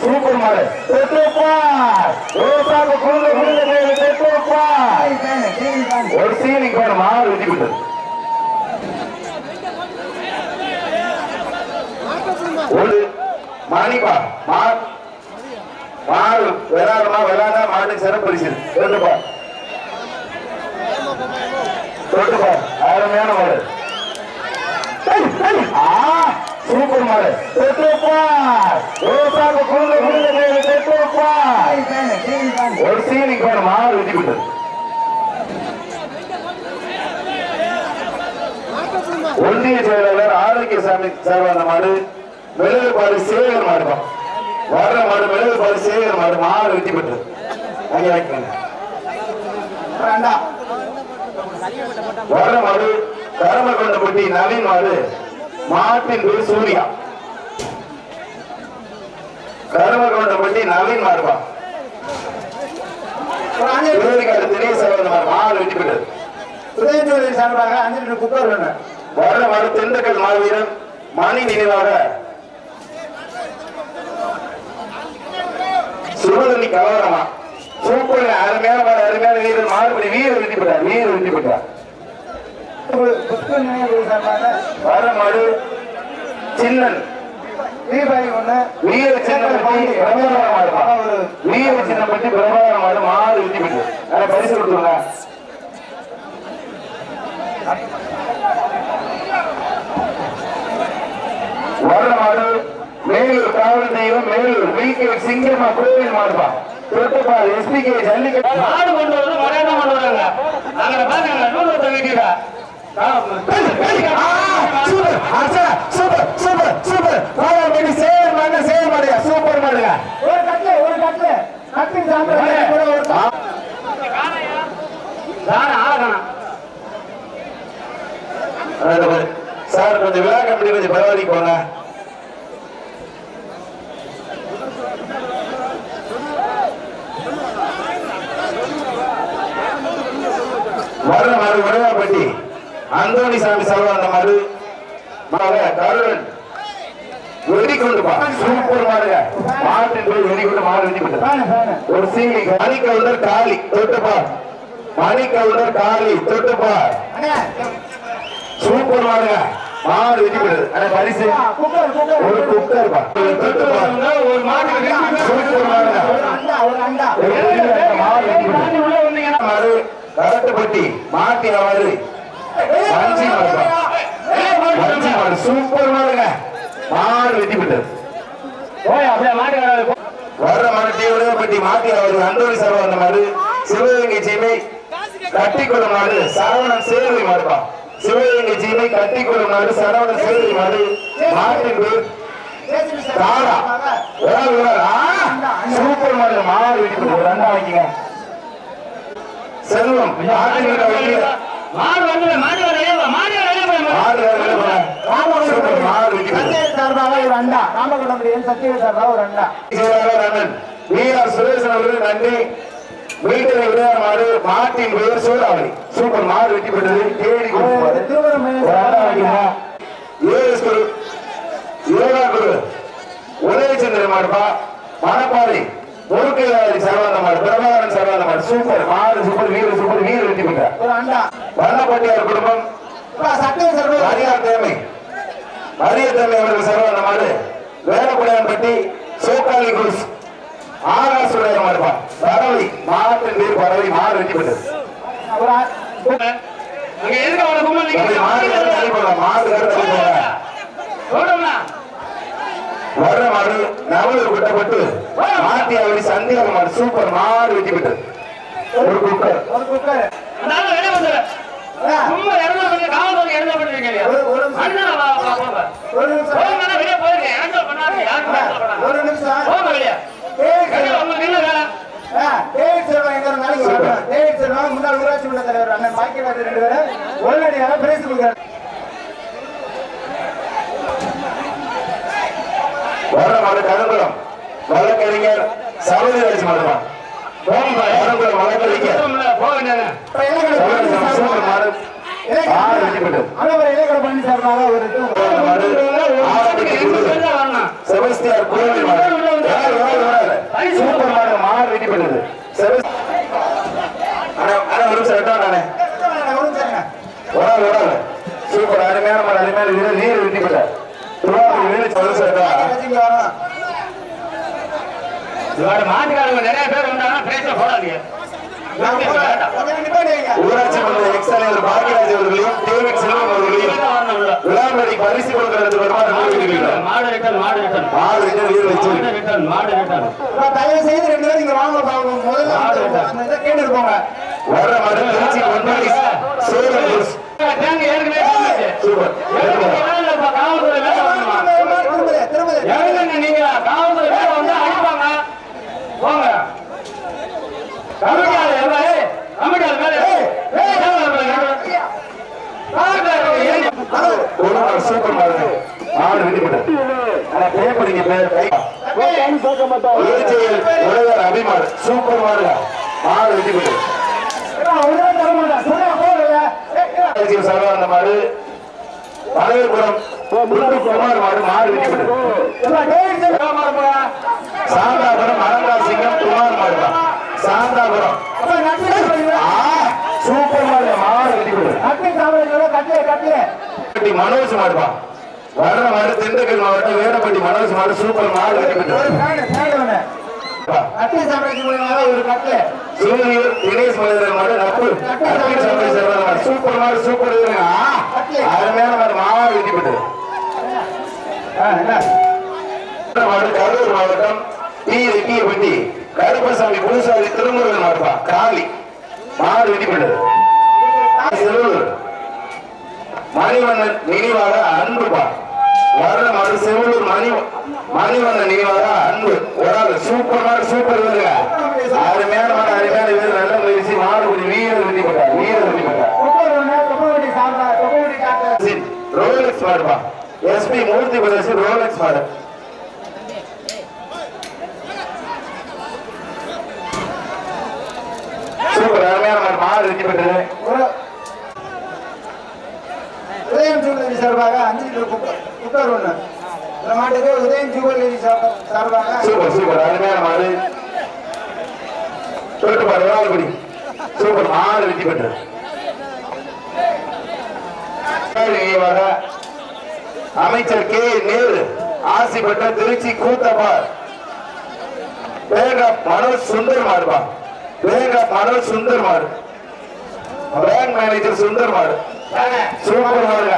Super model தொட்டுப்பார். ரோசாக்கு குழுங்க குழுங்க தொட்டுப்பார். ஒரு சீனிங் போன மாடு வெட்டி விட்டது ஒரு மாணிப்பா மா மாடு விளையாடுமா விளாடா மாட்டுக்கு சிறப்பு பரிசு தொட்டுப்பா. தொட்டுப்பா. அருமையான மாடு. ஆ. சூப்பர் மாடு ஒரு சீனிங் போன மாடு வெட்டி விட்டது ஒன்றிய செயலாளர் ஆரோக்கியசாமி சார்பான மாடு மிளகு பாடு சேகர் மாடுப்பா வர்ற மாடு மிளகு பாடு சேகர் மாடு மாடு வெட்டி பெற்றது. வர்ற மாடு வர்ற கொண்ட குட்டி நவீன் மாடு. மாட்டின் பேர் சூர்யா. கரமக்கொண்டப்பட்டி நவீன் திருவள்ளிக்காடு திரிய சார்பான மாடு மாடு வெட்டி பெற்றது உதயஞ்சோதி சார்பாக அஞ்சு லிட்டர் குக்கர் வேணும் வர்ற மாடு திண்டுக்கல் மாவீரன் மணி நினைவாக சுபதனி கலவரமா. சூப்பர் அருமையான அருமையான வீரர் மாறுபடி வீரர் வெற்றி பெற்றார் வீரர் வெற்றி பெற்றார். புத்தக நினைவு சார்பாக வர்ற மாடு சின்னன். தீபாவளி ஒண்ணு வீர சின்னப்பட்டி பிரபாகர மாடுப்பா வீர சின்னப்பட்டி பிரபாகர மாடு மாடு வெற்றி பெற்று. அதை பரிசு கொடுத்துருங்க. மேலூர் காவல் தெய்வம் மேலூர் வீக்கே சிங்கம்மா கோவில் மாடுப்பா. தொட்டுப்பார் எஸ்பிகே ஜல்லிக்கட்டு. மாடு கொண்டு வந்து மரியாதை கொண்டு வராங்க. பாருங்க நூறு வீட்டுக்கா சூப்பர் ஆச்சா சூப்பர் சூப்பர் சூப்பர் பாலர் பண்ணி சேர் மாடுங்க சேர் மாடுங்க சூப்பர் மாடுங்க ஒரு கட்ல ஒரு கட்ல கட்டிங் சாம்பிள் கூட ஒரு யாரு ஆளகணம் சார் கொஞ்சம் விழா கமிட்டி கொஞ்சம் பரவாயில்லைக்கு போங்க வர்ற மாடு வடவாப்பட்டி அந்தோணி சாமி சார்பா அந்த மாடு மக கருடன் சூப்பர் மாடுங்க மாட்டின் போய் வெடி கொண்டு மாடு வெடி கொண்டு ஃபேன் ஃபேன் ஒரு சீனி மணிக்கவுண்டர் காளி தொட்டுப்பார் மணிக்கவுண்டர் காளி தொட்டுப்பார் சூப்பர் மாடுங்க மாடு வெட்டி அட பரிசு ஒரு குக்கர் தொட்டுப்பார் ஒரு மாடு சூப்பர் மாடுங்க அண்டா அண்டா மாடு வெட்டி மாடு கரட்டுப்பட்டி மாட்டி ஆவாரு வஞ்சி மாடு மாடு சூப்பர் மாடுங்க மாடு வெட்டி போட்டது போய் அப்படியே? வராது வர்ற மாடு தீவிரப்பட்டி மாட்டி ஆவாரு அந்தோணி சர்வ அந்த மாடு சிவகங்கை சீமை கட்டிக்குளம் நாடு சரவணன் சேருவை மாடுப்பா. சிவகங்கை சீமை கட்டிக்குளம் நாடு சரவணன் சேருவை மாடு. மாட்டின் பேர் தாரா. சூப்பர் மாடு. மாடு வெட்டி போட்டு ரெண்டா வைக்கங்க செல்வம் மாட்டின் மாடு வந்து மாடு வரையா மாடு வரையா மாடு. போட்டு சத்யவேல் சார்பாக ஒரு அண்டா. ராமகுடம் என் சத்யவேல் சார்பாக ஒரு அண்டா. வி ஆர் சுரேசன் அவர்கள் நன்றி. மீட்டரை விளையாட மாடு மாட்டின் பெயர் சூறாவளி சூப்பர். மாடு வெட்டி பெற்றது. தேடி ஏஎஸ் குரு யோகா குரு உதயச்சந்திரன் மாடுப்பா. மணப்பாறை முருக்கையாளி சரவாத மாடு. பிரபாகரன் சரவாத மாடு சூப்பர் மாடு சூப்பர் வீர சூப்பர் வீர வெட்டி பெற்றார் ஒரு அண்டா. வண்ணப்பட்டியார் குடும்பம். மரியாதை தேமை மரிய தேமை அவர்கள் சரவாத மாடு வேலப்படையான்பட்டி சோக்காலி குருஸ். ஆகாசுடைய மாடுப்பா பறவை மாட்டின் பேர் பறவை மாடு வெட்டி ஆ- அங்க எதுக்கு அவனை பறவை மாடு கருத்து அடிப்படலாம் மாடு கருத்து அடிப்படலாம் சொல்றோம்னா வர்ற மாடு நவலூர் விட்டப்பட்டு மாட்டி அவரி சந்தியாக மாடு சூப்பர் மாடு வெட்டி பெற்றது ஒரு குக்கர் ஒரு குக்கர் அதனால வெளியே வந்துடு சும்மா இறந்த பண்ணி பண்ணிருக்கீங்க ஒரு- ஒரு நிமிஷம். அண்ணா வா வா போங்க. ஒரு நிமிஷம். போங்க வெளியே போயிருங்க. இறந்த பண்ணாதீங்க பண்ணாதீங்க ஒரு நிமிஷம். போங்க வெளியே. வரணும். டேவிட் செல்வம். முன்னாள் ஊராட்சி மன்ற தலைவர் அண்ணன் பாக்கியராஜ் ரெண்டு பேரும் உடனடியாக பிரைஸ் கொடுக்குறாரு வர்ற மாடு கருங்குளம் வழக்கறிஞர் சபரிராஜ் மாடுப்பா கருங்குளம் வழக்கறிஞர் போக வேண்டியது இப்ப இளைஞர்கள் சபரிராஜ் சூப்பர் மாடு மாடு வெட்டி பெற்றது அனைவரும் இளைஞர் பழனி சார்பாக ஒரு இது. வர்ற மாடு ஆரம்பிக்கு குழு வரணும் செபஸ்தி எஸ்ஆர் கோவில் மாடு வராது, வராது, வராது. சூப்பர் மாடு மாடு வெட்டி பண்ணுது சரி அண்ணா அண்ணா ஒரு நிமிஷம் ரெட்டா நானே ஒரு நிமிஷம். வராது வராது சூப்பர் அருமையான மாடு அருமையான வீரர் நீர் வெட்டி பண்ணார் திருவாரூர் வீடு ஒரு நிமிஷம் ரெட்டா இங்க வரோம் இவரோட மாட்டுக்காரங்க நிறைய பேர் வந்தாங்கன்னா பேச போடாதீங்க. ஊராட்சி மன்ற எக்ஸ் தலைவர் பாக்கியராஜ் அவர்களையும் டேவிட் செல்வம் அவர்களையும் விழாமணி பரிசு அறிவிக்கிறீர்கள். மாடு ரிட்டன் மாடு ரிட்டன் மாடு வீரர் வச்சு மாடு அப்பா, தயவு செய்து ரெண்டு பேரும் இங்க வாங்க பாப்போம். முதல்ல அந்த- அந்த இதை கேட்டுட்டு போங்க. வர்ற மாடு திருச்சி. சூப்பர் ஏற்கனவே வேலை இல்லப்பா, காவல்துறை வேலை வரணுமா? திரும்புது, திரும்புது. எதுக்குங்க நீங்க காவல்துறை வேலை வந்தா அடிப்பாங்க போங்க கமிட்டியாளர் எவ்வளவு? ஏய், கமிட்டியாளர் மேல ஏய், ஏய், ஏன் வரல? காவல்துறை ஏன் ஒரு மாடு சூப்பர் மாடு மாடு வெட்டி போட்டார் ஆனா பேப்பர் இங்க பேர் கை உயர்ச்சியில் உலகர் அபிமாடு சூப்பர் மாடுங்க மாடு வெட்டி போட்டார் ஏப்பா, ஒண்ணுமே தர மாட்டேன். சொன்னா போகல. ஏய், ஏய். உயர்ச்சியில் சரவான மாடு பழையபுரம் குமார் மாடு மாடு வெட்டி செல்வம். சாந்தாபுரம் அனந்தா சிங்கம் குமார் மாடுதான் சாந்தாபுரம் சூப்பர் மாடு மாடு வெட்டி கட்லு. வேடப்பட்டி மனோஜ் மாடுப்பா வர மாடு திண்டுக்கல் மாவட்டம் வேடப்பட்டி மனோஜ் மாடு சூப்பர் மாடு வெட்டி சூரியர் தினேஷ் மனிதர் மாடு நப்பு சூப்பர் மாடு சூப்பர் அருமையான மாடு வெட்டி என்ன? மாடு கரூர் மாவட்டம் டி. ரெட்டியப்பட்டி கருப்பசாமி புதுசாமி திருமுருகன் மாடுப்பா காளி. மாடு வெட்டி மணிவண்ணன் நினைவாக வர்ற மாடு? செவலூர் மணி மணிவண்ணன் நினைவாக அன்பு. ஒரு ஆள் சூப்பர் மாடு சூப்பர் வருங்க அருமையான மாடு அருமையான வீரர். நல்ல முயற்சி. மாடு ஒரு வீரர் வெட்டி போட்டார் வீரர் வெட்டி போட்டார் குப்பை ரோலெக்ஸ் மாடுப்பா எஸ்பி மூர்த்தி பிரதேசி ரோலெக்ஸ் மாடு. சூப்பர் அருமையான மாடு. மாடு வெட்டி போட்டது உதயம் ஜுவல்லரி சார்பாக அஞ்சு கிலோ கூப்பிட்டு குக்கர் ஒண்ணு இந்த மாட்டுக்கு உதயம் ஜுவல்லரி சார்பா- சார்பாக சூப்பர் சூப்பர். அருமையான மாடு. சொல்லிட்டு பாரு விராலபடி சூப்பர். மாடு வெற்றி நினைவாக அமைச்சர் கே. நேரு ஆசி பெற்ற திருச்சி கூத்தப்பார் பேங்க மனோஜ் சுந்தர் மாடுபா பேங்க மனோஜ் சுந்தர் மாடு. பேங்க் மேனேஜர் சுந்தர் மாடு. சூப்பர் மாடுங்க.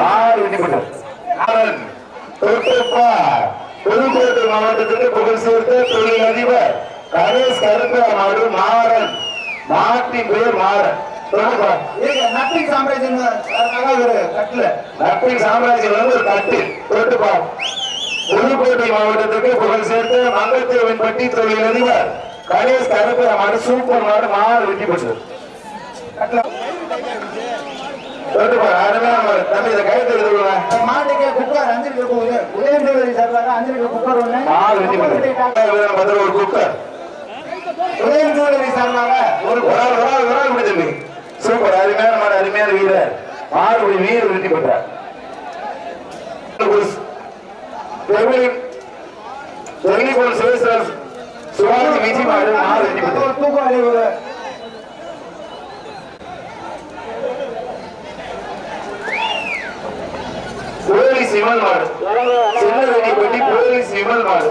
மாடு வெற்றி பெற்றது. ஆனந்த் தொட்டுப்பா புதுக்கோட்டை மாவட்டத்திற்கு புகழ் சேர்த்த தொழில் அதிபர் கணேஷ் கருப்பா மாடு மாறன். நாட்டின் பேர் மாறன் சாம்ராஜ்யம் ஒரு கட்டில். நட்பின் சாம்ராஜ்யம் வந்து ஒரு கட்டு. தொட்டுப்பா புதுக்கோட்டை மாவட்டத்திற்கு புகழ் சேர்த்த மங்கத்தேவன்பட்டி தொழில் அதிபர் கணேஷ் கருப்பா மாடு சூப்பர் மாடு மாடு வெற்றி பெற்றது தொட்டுப்பா தம்பி இதை எழுதுவாங்க இந்த மாட்டுக்கு குக்கர் அஞ்சு லிட்டர் உதயம் உதயம் ஜுவல்லரி சார்பாக அஞ்சு லிட்டர் குக்கர் ஒண்ணு ஒரு குக்கர் உதயம் ஜுவல்லரி சார்பாக ஒரு ஒரு ஆள் ஒரு ஆள் தம்பி. சூப்பர் அருமையான மாடு அருமையான வீரர். மாடுபடி வீரர் வெற்றி பெற்றார். சுவாமி விஜய் மாடு மாடு வெற்றி பெற்றார். விமல் மாடு சின்ன வெடி பெட்டி போலீஸ் விமல் மாடு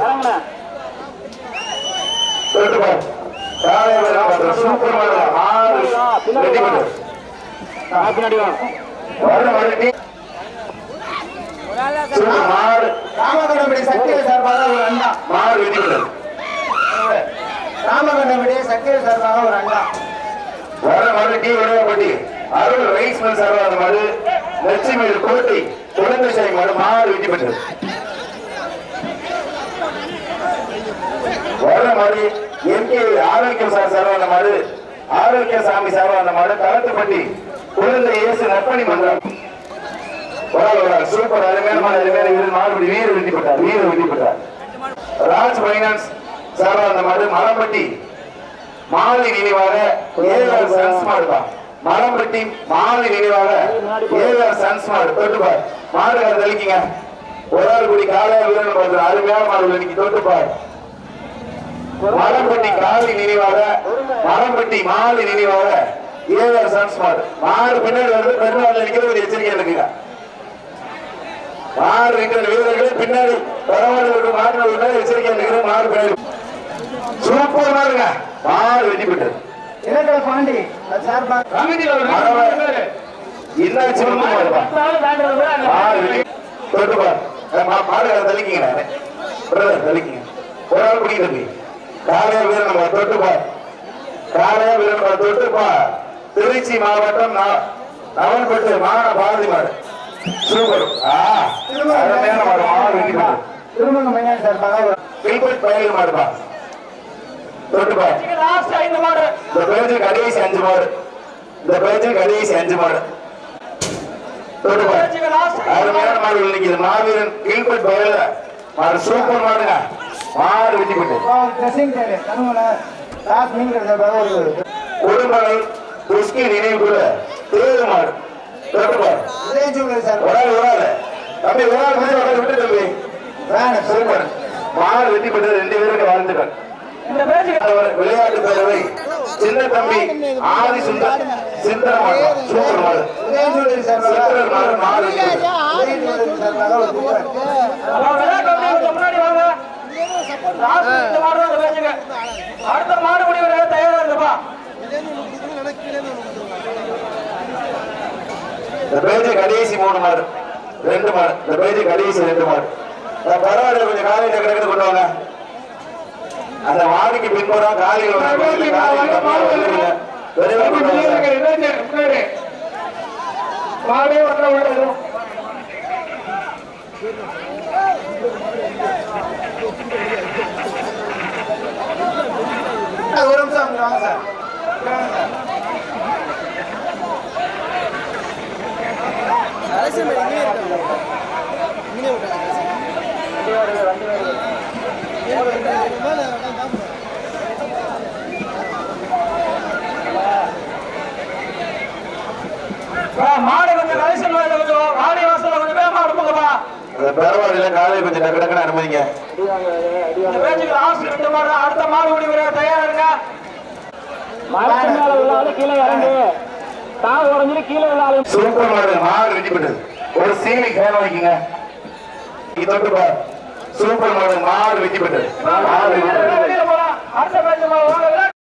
சூப்பர் மாடு வெற்றி பெற்றார் வர மாடு ராமகண்டபடி சக்திய சார்பாக ஒரு அண்ணா. மாடு பெற்றார் ராமகண்டபடி சக்திய சார்பாக ஒரு அண்ணா. வர மாடு டீ அருள் ரைஸ் மில் சர்வாத மாடு. லட்சுமி கோட்டை குழந்தைசாமி மாடு மாடு வெற்றி பெற்றது. வர்ற மாதிரி எம்கே ஆரோக்கியம் சார் சார்பான மாடு ஆரோக்கிய சாமி சார்பான மாடு களத்துப்பட்டி குழந்தை இயேசு நற்பணி மன்றம். சூப்பர் அருமையான அருமையான மாறுபடி வீர வெற்றி பெற்றார் வீர வெற்றி பெற்றார். ராஜ் பைனான்ஸ் சார்பான மாடு மலம்பட்டி மாலை நினைவாக ஏழு சன்ஸ் மாடுப்பா மலம்பட்டி மாலை நினைவாக ஏஆர் சன்ஸ் மாடு தொட்டுப்பார் மாடு அதை தெளிக்கிங்க. ஒரு ஆள் கூடி காலையா வீரன் பார்த்து அருமையான மாடு இன்னைக்கு தொட்டுப்பார் மரம்பட்டி காவி நினைவாக மரம்பட்டி மாலை நினைவாக ஏஆர் சன்ஸ் மாடு. மாடு பின்னாடி வந்து பெருநாள் நினைக்கிற ஒரு எச்சரிக்கை இருக்குங்க. மாறு இருக்கிற வீரர்களே பின்னாடி பரவாயில்ல மாடு எச்சரிக்கை இருக்கிற மாறு பின்னாடி. சூப்பர் மாறுங்க மாறு வெட்டி பெற்றது இலக்கண பாண்டி? பேரு. என்ன தள்ளிக்கிங்க பிரதர் தள்ளிக்கிங்க ஒரு ஆள் பிடிக்க தம்பி. காலையா வீரன் நம்ம தொட்டுப்பா காலையா வீரன் நம்ம தொட்டுப்பா திருச்சி மாவட்டம் நா- நவன்பட்டு மாவட்ட பாரதி மாடு. சூப்பர். ஆ அருமையான மாடு மாடு. விட்டது திருமணம் ஒரு கில்பர்ட் பயல் மாடுப்பா தொட்டுப்பா லாஸ்ட் ஐந்து இந்த பேஜ் கடைசி அஞ்சு மாடு. இந்த பேஜ் கடைசி அஞ்சு மாடு. அருமையான மாடு இன்னைக்கு மாவீரன் கீழ்பட் பயல மாடு சூப்பர் மாடுங்க. மாடு வெட்டி போட்டு. ட்ரெஸ்ஸிங் டேடு கருமலை லாஸ்ட் மீன் கடை சார்பாக ஒரு கொடுமலை துஷ்கி நினைவுக்குள்ள தேடு மாடு தம்பி ஒரு ஆள் கொஞ்சம் விட்டு தம்பி. சூப்பர் மாடு வெட்டி போட்டு ரெண்டு பேருக்கு அவர் விளையாட்டு பேரவை சின்ன தம்பி ஆதி சுந்தர் சிந்தர மாடு சூப்பர் மாடு சிந்தர் அடுத்த மாடு முடிவு தயாரா இந்த பேஜ் கடைசி மூணு மாடு ரெண்டு மாடு இந்த பேஜ் கடைசி ரெண்டு மாடு. பரவாயில்ல கொஞ்சம் காலையில கிடக்குது கொண்டு வாங்க. அந்த மாடுக்கு பின்புறம் காலையில் வர கோயிலுக்கு காலையில் கம்மியா வந்துருங்க. விரைவா கொண்டு வாங்க சார். மாடே ஒன்றை உள்ளது ஒரு நிமிஷம் அங்க வாங்க சார் இங்க வாங்க சார் மாடு கொஞ்சம் கடைசி வாயில கொஞ்சம் வாடி வாசல்ல கொஞ்சம் வேகமா அனுப்புங்கப்பா பரவாயில்ல காலையில் கொஞ்சம் டக்கு டக்குன்னு அனுமதிங்க. அடுத்த மாடு குடி வர தயாரா இருங்க மரத்து மேல உள்ளாலும் கீழே இறங்கு. தாவு உடஞ்சிட்டு கீழே உள்ளாலும் சூப்பர் மாடு மாடு வெட்டி போட்டது ஒரு சீனி கேன வைக்குங்க இது தொட்டு பார். சூப்பர் மாடு மாடு வெட்டி போட்டது மாடு அடுத்த வாங்க.